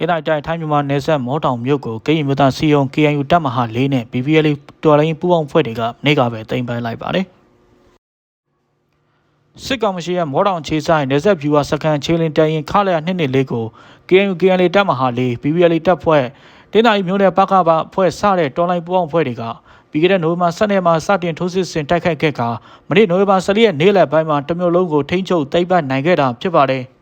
ဒေသတိုင်းထိုင်းမြန်မာနယ်စပ်မောတောင်မြို့ကိုကရင်မြို့သားစီယုံ KNU တပ်မဟာ၄နဲ့ BBL တော်လိုင်းပူးပေါင်းဖွဲ့တွေကနေ့ကပဲတင်ပန်းလိုက်ပါတယ်စစ်ကောင်မရှိရဲ့မောတောင်ခြေဆိုင်နယ်စပ်ဗျူဟာစကန်ချေလင်တရင်ခလာရနှစ်နှစ်လေးကို KNU KNL တပ်မဟာ၄ BBL တပ်ဖွဲ့ဒေသကြီးမြို့နယ်ပကပဖွဲ့စတဲ့တော်လိုင်းပူးပေါင်းဖွဲ့တွေက ပြီးခဲ့တဲ့နိုဝင်ဘာ12ရက်မှာစတင်ထိုးစစ်ဆင်တိုက်ခိုက်ခဲ့ကမနေ့နိုဝင်ဘာ14ရက်နေ့လယ်ပိုင်းမှာတမျိုးလုံးကိုထိန်းချုပ်သိမ်းပိုက်နိုင်ခဲ့တာဖြစ်ပါတယ်။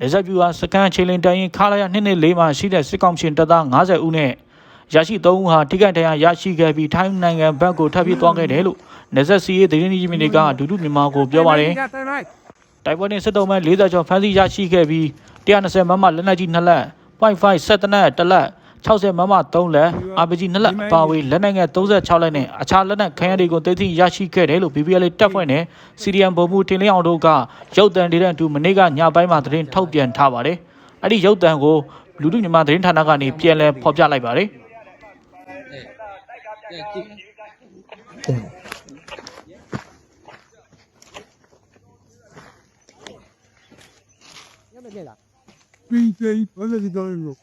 နေဆက်ပြူဟာစကန်ချေလင်တန်ရင်ခလာရ2နှစ်4မှာရှိတဲ့စစ်ကောင်ရှင်တပ်သား90ဦးနဲ့ရရှိ3ဦးဟာထိခိုက်ဒဏ်ရာရရှိခဲ့ပြီးထိုင်းနိုင်ငံဘက်ကိုထပ်ပြေးသွားခဲ့တယ်လို့နေဆက်စီရေးသတင်းကြီးမြစ်တွေကဒူဒူမြန်မာကိုပြောပါတယ်တိုက်ပွဲနဲ့စစ်တုံးမဲ့40ကျော်ဖမ်းဆီးရရှိခဲ့ပြီး120မမလက်နက်ကြီး2လက် .5 ဆက်တနက်1လက် 60မမ3လက် RPG 2လက်အပါအဝင်လက်နက်ငယ်36လက်နဲ့အခြားလက်နက်ခဲယမ်းတွေကိုသိသိရရှိခဲ့တယ်လို့ BBL တပ်ဖွဲ့နဲ့ CDM ဗိုလ်မှူးတင်လင်းအောင်တို့ကရုပ်တံတွေတဲ့အတူမနေ့ကညပိုင်းမှာသတင်းထုတ်ပြန်ထားပါတယ်။အဲ့ဒီရုပ်တံကိုလူထုမြန်မာသတင်းဌာနကနေပြန်လည်ဖော်ပြလိုက်ပါတယ်။ပြီးသေးဘာလို့ဒီတော့လို့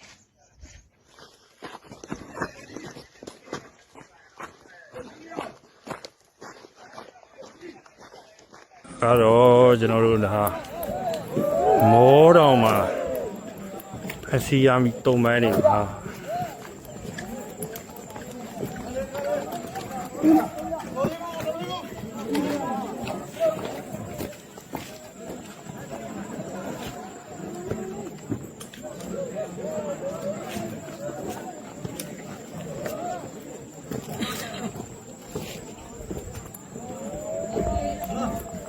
ကတော့ကျွန်တော်တို့ဒါမောတောင်မှာဖစီရမီတုံပန်းနေပါ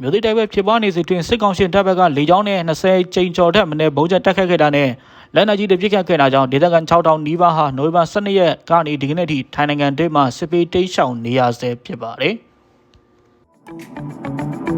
မြို့သိတိုက်ပွဲဖြစ်ပွားနေစဉ်တွင်စစ်ကောင်ရှင်တပ်ဘက်ကလေကြောင်းနဲ့20ကြိမ်ကျော်ထက်မနည်းဘုံကျတက်ခတ်ခဲ့တာနဲ့လက်နက်ကြီးတွေပစ်ခတ်ခဲ့တာကြောင့်ဒေသခံ6000နီးပါးဟာနိုဝင်ဘာ12ရက်ကနေဒီကနေ့ထိထိုင်းနိုင်ငံတွင်းမှာစစ်ပေးတိတ်ရှောင်နေရဆဲဖြစ်ပါတယ်။